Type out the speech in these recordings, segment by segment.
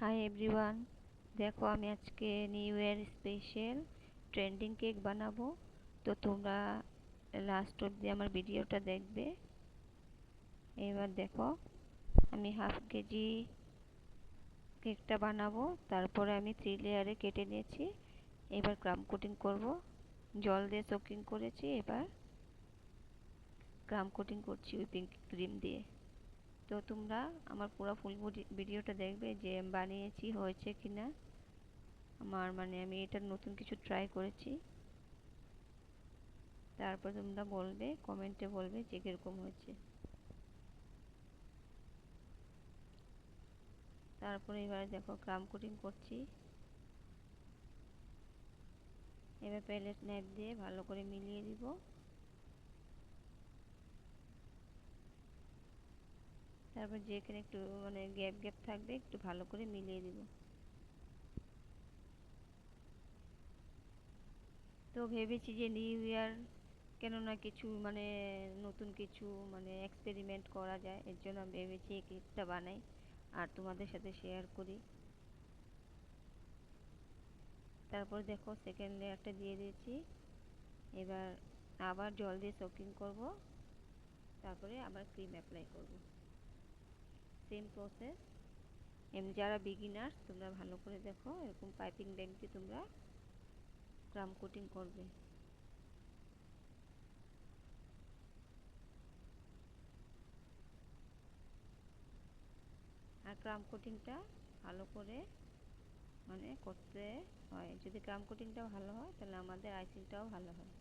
Hi everyone দেখো, আমি আজকে new year special trending cake বানাবো। তো তোমরা লাস্ট অবধি আমার ভিডিওটা দেখবে। এবার দেখো, আমি হাফ কেজি কেকটা বানাবো। তারপরে আমি থ্রি লেয়ারে কেটে নিয়েছি। এবার ক্রাম কোটিং করব। জল দিয়ে সোকিং করেছি। এবার ক্রাম কোটিং করছি উইপিং ক্রিম দিয়ে। তো তোমরা আমার পুরো ফুল ভিডিওটা দেখবে যে বানিয়েছি, হয়েছে কি না আমার মানে আমি এটা নতুন কিছু ট্রাই করেছি। তারপর তোমরা বলবে কমেন্টে বলবে যে কীরকম হয়েছে। তারপরে এবার দেখো ক্রাম কোটিং করছি। এবার প্যালেট নাইফ দিয়ে ভালো করে মিলিয়ে দিব। তারপর যেখানে একটু মানে গ্যাপ গ্যাপ থাকবে, একটু ভালো করে মিলিয়ে দিব তো ভেবেছি যে নিউ ইয়ার কেননা কিছু মানে নতুন কিছু মানে এক্সপেরিমেন্ট করা যায়, এর জন্য আমি ভেবেছি এই কেকটা বানাই আর তোমাদের সাথে শেয়ার করি। তারপর দেখো সেকেন্ড লেয়ারটা দিয়ে দিয়েছি। এবার আবার জল দিয়ে সোকিং করব। তারপরে আবার ক্রিম অ্যাপ্লাই করব। সেম প্রসেস এমনি যারা বিগিনার্স তোমরা ভালো করে দেখো এরকম পাইপিং ব্যাগ তোমরা ক্রাম কোটিং করবে। আর ক্রাম কোটিংটা ভালো করে মানে করতে হয়। যদি ক্রাম কোটিংটা ভালো হয়, তাহলে আমাদের আইসিংটাও ভালো হয়।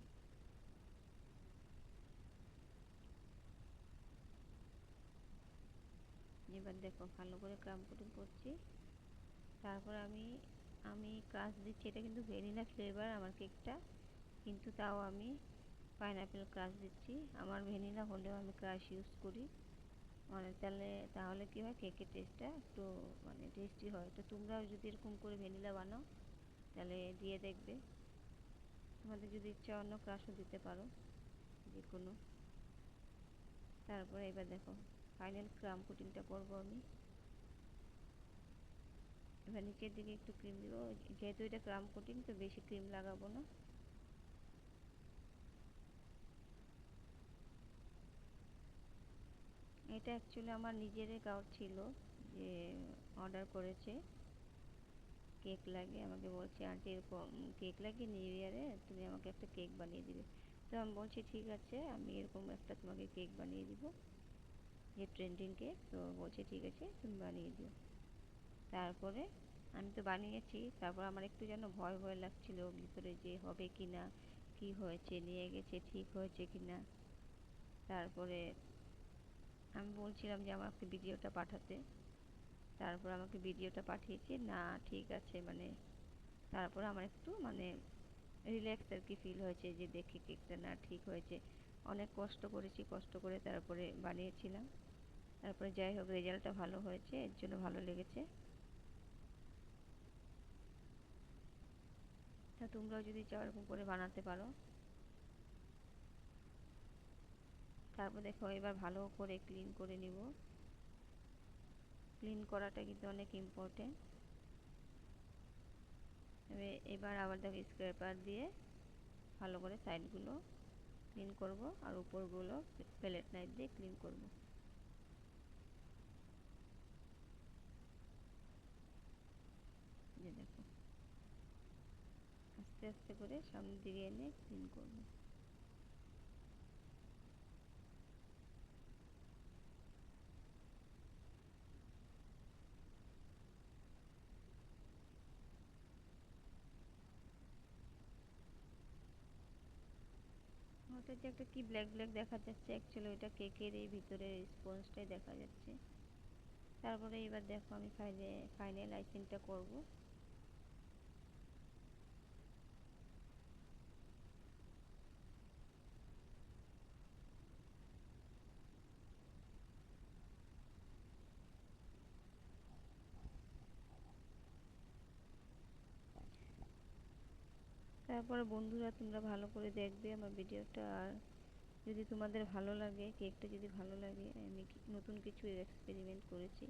এবার দেখো ভালো করে ক্রাম কোটিং করছি। তারপর আমি আমি ক্রাশ দিচ্ছি, এটা কিন্তু ভ্যানিলা ফ্লেভার আমার কেকটা কিন্তু তাও আমি পাইনাপেল ক্রাশ দিচ্ছি। আমার ভ্যানিলা হলেও আমি ক্রাশ ইউজ করি। মানে তাহলে তাহলে কী হয় কেকের টেস্টটা একটু মানে টেস্টি হয়। তো তোমরাও যদি এরকম করে ভ্যানিলা বানাও, তাহলে দিয়ে দেখবে। তোমাদের যদি ইচ্ছা অন্য ক্রাশও দিতে পারো যে কোনো তারপরে এবার দেখো। ফাইনাল ক্রাম কোটিংটা করব আমি। এবার নিচের দিকে একটু ক্রিম দিব। যেহেতু এটা ক্রাম কোটিং তো বেশি ক্রিম লাগাবো না। এটা অ্যাকচুয়ালি আমার নিজেরই গাউট ছিল, যে অর্ডার করেছে। কেক লাগে আমাকে বলছে, আন্টি, এরকম কেক লাগে নিউ ইয়ারে তুমি আমাকে একটা কেক বানিয়ে দিবে। তো আমি বলছি, ঠিক আছে, আমি এরকম একটা তোমাকে কেক বানিয়ে দিব। যে ট্রেন্ডিং কেক তো বলছে, ঠিক আছে, তুমি বানিয়ে দিও। তারপরে আমি তো বানিয়েছি, তারপর আমার একটু যেন ভয় ভয় লাগছিল, ভিতরে যে হবে কি না কী হয়েছে, নিয়ে গেছে, ঠিক হয়েছে কি না তারপরে আমি বলছিলাম যে আমাকে ভিডিওটা পাঠাতে। তারপর আমাকে ভিডিওটা পাঠিয়েছে, না, ঠিক আছে। মানে তারপর আমার একটু মানে রিল্যাক্স আর কি ফিল হয়েছে যে দেখি কেকটা না ঠিক হয়েছে। অনেক কষ্ট করেছি, কষ্ট করে তারপরে বানিয়েছিলাম। তারপরে যাই হোক, রেজাল্টটা ভালো হয়েছে, এর জন্য ভালো লেগেছে। তা তোমরাও যদি চাও এরকম করে বানাতে পারো। তারপর দেখো, এবার ভালো করে ক্লিন করে নিব। ক্লিন করাটা কিন্তু অনেক ইম্পর্টেন্ট এবার আবার দেখো স্ক্র্যাপার দিয়ে ভালো করে সাইডগুলো ক্লিন করব আর উপরগুলো প্লেট নাইফ দিয়ে ক্লিন করব যে দেখো আস্তে আস্তে করে সামনের দিকে এনে ক্লিন করব। ওটা যে একটা কি ব্ল্যাক ব্ল্যাক দেখা যাচ্ছে অ্যাকচুয়ালি ওইটা কেকের এই ভিতরের স্পঞ্জটাই দেখা যাচ্ছে। তারপরে এবার দেখো আমি ফাইনে ফাইনাল আইসিংটা করব। তারপরে বন্ধুরা তোমরা ভালো করে দেখবে আমার ভিডিওটা। আর যদি তোমাদের ভালো লাগে, কেকটা যদি ভালো লাগে, আমি নতুন কিছু এক্সপেরিমেন্ট করেছি,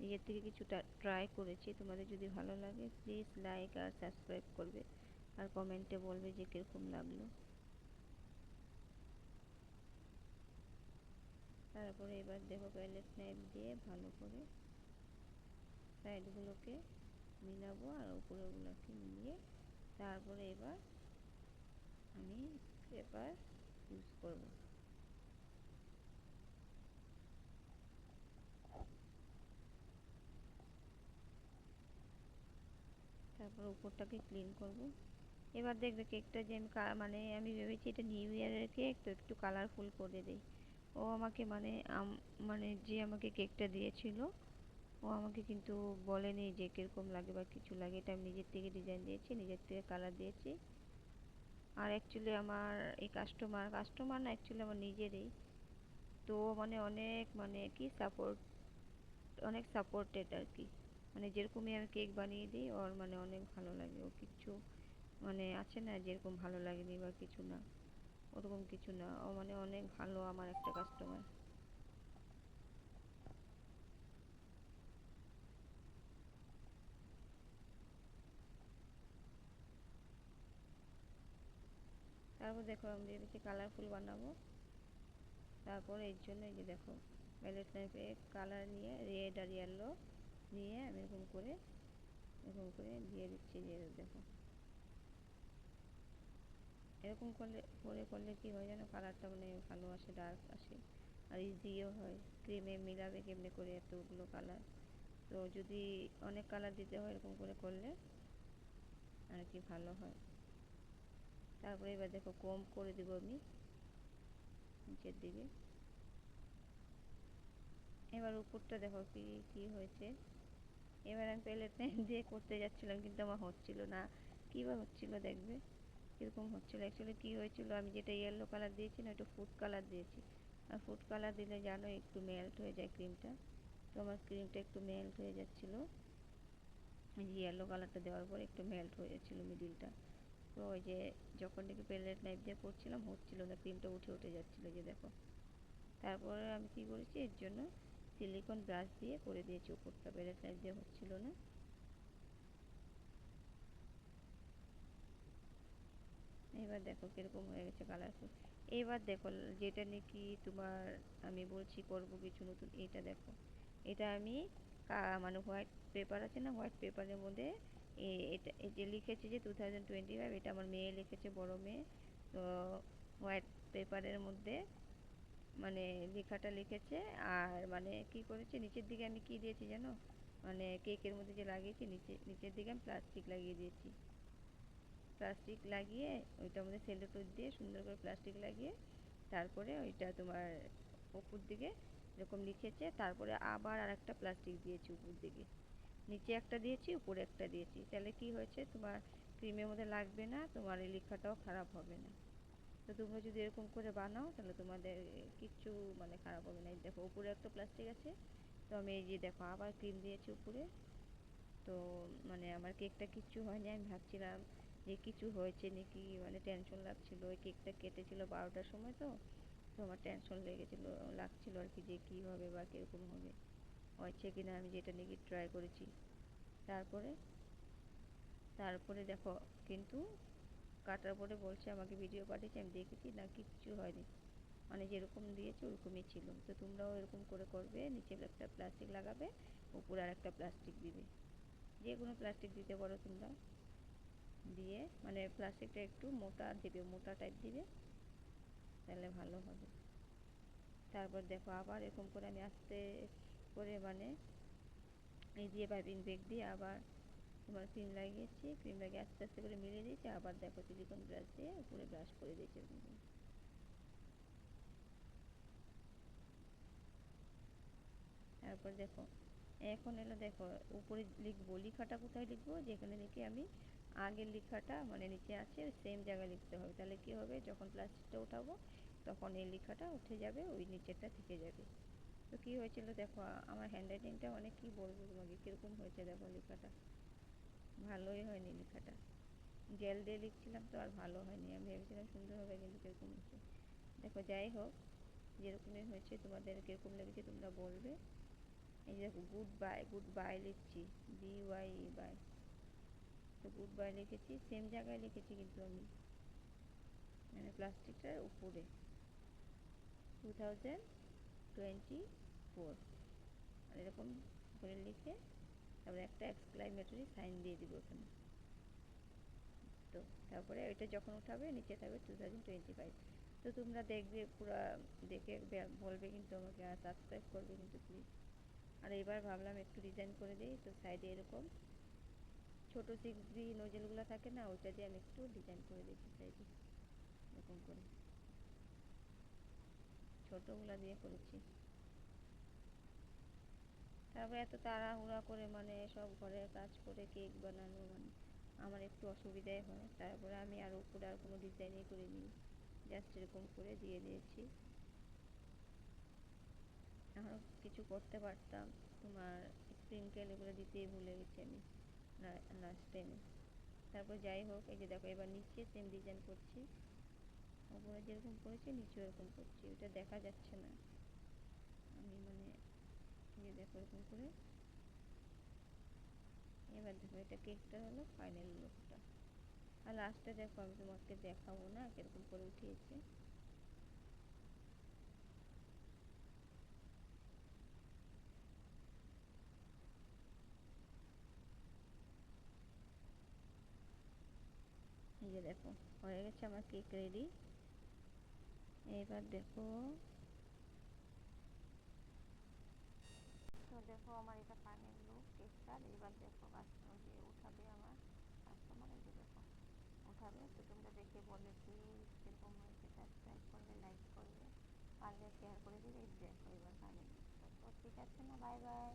নিজের থেকে কিছুটা ট্রাই করেছি, তোমাদের যদি ভালো লাগে প্লিজ লাইক আর সাবস্ক্রাইব করবে। আর কমেন্টে বলবে যে কীরকম লাগল। তারপরে এবার দেখো প্যালেট নাইফ দিয়ে ভালো করে সাইডগুলোকে মিলাবো আর উপরেগুলোকে মিলিয়ে তারপরে এবার আমি পেপার ইউজ করব। তারপর উপরটাকে ক্লিন করব। এবার দেখবে কেকটা যে আমি মানে আমি ভেবেছি এটা নিউ ইয়ারের কেক তো একটু কালারফুল করে দিই। ও আমাকে মানে মানে যে আমাকে কেকটা দিয়েছিল ও আমাকে কিন্তু বলেনি যে কীরকম লাগে বা কিছু লাগে। এটা আমি নিজের থেকে ডিজাইন দিয়েছি, নিজের থেকে কালার দিয়েছি। আর অ্যাকচুয়ালি আমার এই কাস্টমার কাস্টমার না অ্যাকচুয়ালি আমার নিজেরই। তো মানে অনেক মানে কি সাপোর্ট অনেক সাপোর্টেড আর কি মানে যেরকমই আমি কেক বানিয়ে দিই, ওর মানে অনেক ভালো লাগে। ও কিছু মানে আছে না যেরকম ভালো লাগেনি বা কিছু না, ওরকম কিছু না। ও মানে অনেক ভালো আমার একটা কাস্টমার তারপর দেখো আমি ভেবেছি কালারফুল বানাবো। তারপর এর জন্য এই যে দেখো প্যালেট নাইফে কালার নিয়ে রেড আর ইয়েলো নিয়ে আমি এরকম করে এরকম করে দিয়ে দিচ্ছি যে দেখো। এরকম করলে, করে করলে কি হয় যেন কালারটা মানে ভালো আসে ডার্ক আসে। আর ইজিও হয় ক্রিমে মিলাবে কেমনে করে এতগুলো কালার তো যদি অনেক কালার দিতে হয় এরকম করে করলে, আর কি ভালো হয়। তারপরে এবার দেখো কম করে দেবো আমি। নিচের দিকে। এবার উপরটা দেখো কি কি হয়েছে। এবার আমি প্যালেট দিয়ে করতে যাচ্ছিলাম, কিন্তু আমার হচ্ছিল না। কীভাবে হচ্ছিল দেখবে? কীরকম হচ্ছিল? অ্যাকচুয়ালি কী হয়েছিল? আমি যেটা ইয়েলো কালার দিয়েছি না, একটু ফুড কালার দিয়েছি। আর ফুড কালার দিলে জানো, একটু মেল্ট হয়ে যায় ক্রিমটা তো আমার ক্রিমটা একটু মেল্ট হয়ে যাচ্ছিল। ইয়েলো কালারটা দেওয়ার পর একটু মেল্ট হয়ে যাচ্ছিল মিডিলটা তো ওই যে যখন নাকি প্যালেট নাইফ দিয়ে করছিলাম হচ্ছিল না ক্রিমটা উঠে উঠে যাচ্ছিল যে দেখো। তারপরে আমি কী করেছি, এর জন্য সিলিকন ব্রাশ দিয়ে করে দিয়েছি উপরটা প্যালেট নাইফ দিয়ে হচ্ছিল না। এবার দেখো কীরকম হয়ে গেছে কালারফুল এবার দেখো যেটা নাকি তোমার আমি বলছি করব কিছু নতুন, এটা দেখো। এটা আমি মানে হোয়াইট পেপার আছে না হোয়াইট পেপারের মধ্যে এটা যে লিখেছে যে টু থাউজেন্ড টোয়েন্টি ফাইভ এটা আমার মেয়ে লিখেছে, বড় মেয়ে। তো হোয়াইট পেপারের মধ্যে মানে লেখাটা লিখেছে। আর মানে কি করেছে, নিচের দিকে আমি কি দিয়েছি জানো? মানে কেকের মধ্যে যে লাগিয়েছি, নিচে, নিচের দিকে আমি প্লাস্টিক লাগিয়ে দিয়েছি। প্লাস্টিক লাগিয়ে ওইটার মধ্যে সেলোটোপ দিয়ে সুন্দর করে প্লাস্টিক লাগিয়ে তারপরে ওইটা তোমার উপর দিকে এরকম লিখেছে। তারপরে আবার আর একটা প্লাস্টিক দিয়েছি উপর দিকে। নিচে একটা দিয়েছি, উপরে একটা দিয়েছি। তাহলে কি হয়েছে? তোমার ক্রিমের মধ্যে লাগবে না, তোমার এই লেখাটাও খারাপ হবে না। তো তোমরা যদি এরকম করে বানাও, তাহলে তোমাদের কিচ্ছু মানে খারাপ হবে না। দেখো, উপরে একটা প্লাস্টিক আছে। তো আমি এই যে দেখো, আবার ক্রিম দিয়েছি উপরে। তো মানে আমার কেকটা কিচ্ছু হয়নি। আমি ভাবছিলাম যে কিছু হয়েছে নাকি মানে টেনশন লাগছিল। ওই কেকটা কেটেছিল বারোটার সময় তো তো আমার টেনশন লেগেছিলো, লাগছিল আর কি যে কী হবে বা কীরকম হবে। হয়েছে কি না আমি যেটা নাকি ট্রাই করেছি। তারপরে তারপরে দেখো, কিন্তু কাটার পরে বলছে আমাকে ভিডিও পাঠিয়েছে, আমি দেখেছি না, কিচ্ছু হয়নি। মানে যেরকম দিয়েছে ওরকমই ছিল। তো তোমরাও এরকম করে করবে, নিচে একটা প্লাস্টিক লাগাবে, উপরে আর একটা প্লাস্টিক দিবে। যে কোনো প্লাস্টিক দিতে পারো তোমরা। দিয়ে মানে প্লাস্টিকটা একটু মোটা দেবে, মোটা টাইপ দিবে, তাহলে ভালো হবে। তারপর দেখো আবার এরকম করে আমি আস্তে করে মানে এই দিয়ে পাইপিং ব্যাগ দিয়ে আবার তোমার ক্রিম লাগিয়েছি ক্রিম লাগিয়ে আস্তে আস্তে করে মিলিয়ে দিয়েছি, আবার দেখো সিলিকন ব্রাশ দিয়ে উপরে ব্রাশ করে দিয়েছি এরকম তারপর দেখো, এখন এলো দেখো, উপরে লিখব, লেখাটা কোথায় লিখব? যেখানে লিখে আমি আগের লেখাটা মানে নিচে আছে সেম জায়গায় লিখতে হবে। তাহলে কি হবে? যখন প্লাস্টিকটা উঠাবো তখন এই লেখাটা উঠে যাবে, ওই নিচেরটা থেকে যাবে। তো কী হয়েছিল দেখো, আমার হ্যান্ডরাইটিংটা মানে কী বলব তোমাকে, কীরকম হয়েছে দেখো লেখাটা? ভালোই হয়নি লেখাটা। জেল দিয়ে লিখছিলাম তো আর ভালো হয়নি। আমি ভেবেছিলাম সুন্দর হবে কিন্তু কীরকম হয়েছে। দেখো যাই হোক, যেরকমই হয়েছে তোমাদের, কীরকম লেগেছে তোমরা বলবে। এই যে দেখো গুড বাই গুড বাই লিখছি বি ওয়াই বাই তো গুড বাই লিখেছি সেম জায়গায় লিখেছি কিন্তু আমি। মানে প্লাস্টিকটার উপরে। Two thousand twenty four. এরকম করে লিখে তারপরে একটা এক্সক্লাইমেটরি সাইন দিয়ে দিব ওখানে। তো তারপরে এটা যখন উঠাবে, নিচে থাকবে টু থাউজেন্ড টোয়েন্টি ফাইভ তো তোমরা দেখবে পুরো, দেখে বলবে কিন্তু আমাকে, আর সাবস্ক্রাইব করবে কিন্তু প্লিজ আর এবার ভাবলাম একটু ডিজাইন করে দিই, তো সাইডে এরকম ছোট সিক্স বি নোজেলগুলো থাকে না, ওইটা দিয়ে আমি একটু ডিজাইন করে দিয়েছি সাইডে এরকম করে। ছোটোগুলা দিয়ে করেছি। তারপরে এত তাড়াহুড়া করে মানে সব ঘরের কাজ করে কেক বানানো মানে আমার একটু অসুবিধাই হয়। তারপরে আমি আর উপরে আর কোনো ডিজাইনই করিনি। জাস্ট এরকম করে দিয়ে দিয়েছি। এখনও কিছু করতে পারতাম। তোমার স্প্রিংকেল এগুলো দিতেই ভুলে গেছি আমি লাস্ট টাইমে তারপর যাই হোক, এই যে দেখো এবার নিচে সেম ডিজাইন করছি। উপরে যেরকম করেছি, নিচে এরকম করছি। ওটা দেখা যাচ্ছে না। আমি মানে যে দেখো এরকম করে। এবার দেখো, এটা কেকটা হলো ফাইনাল লুকটা আর লাস্টে দেখো, আমি তোমাকে দেখাবো না, কীরকম করে উঠিয়েছে। এই দেখো, হয়ে গেছে আমার কেক রেডি এবার দেখো। তো দেখো আমার এটা ফাইনাল লুক কেকটার এবার দেখো কাস্টমার যে উঠাবে আমার কাস্টমার যে দেখো, উঠাবে। তো তোমরা দেখে বলে প্লিজ এরকম হয়েছে সাবস্ক্রাইব করবে লাইক করবে। পারলে শেয়ার করে দিবে, এই দেখো এবার ফাইনাল লুকটা তো ঠিক আছে না বাই বাই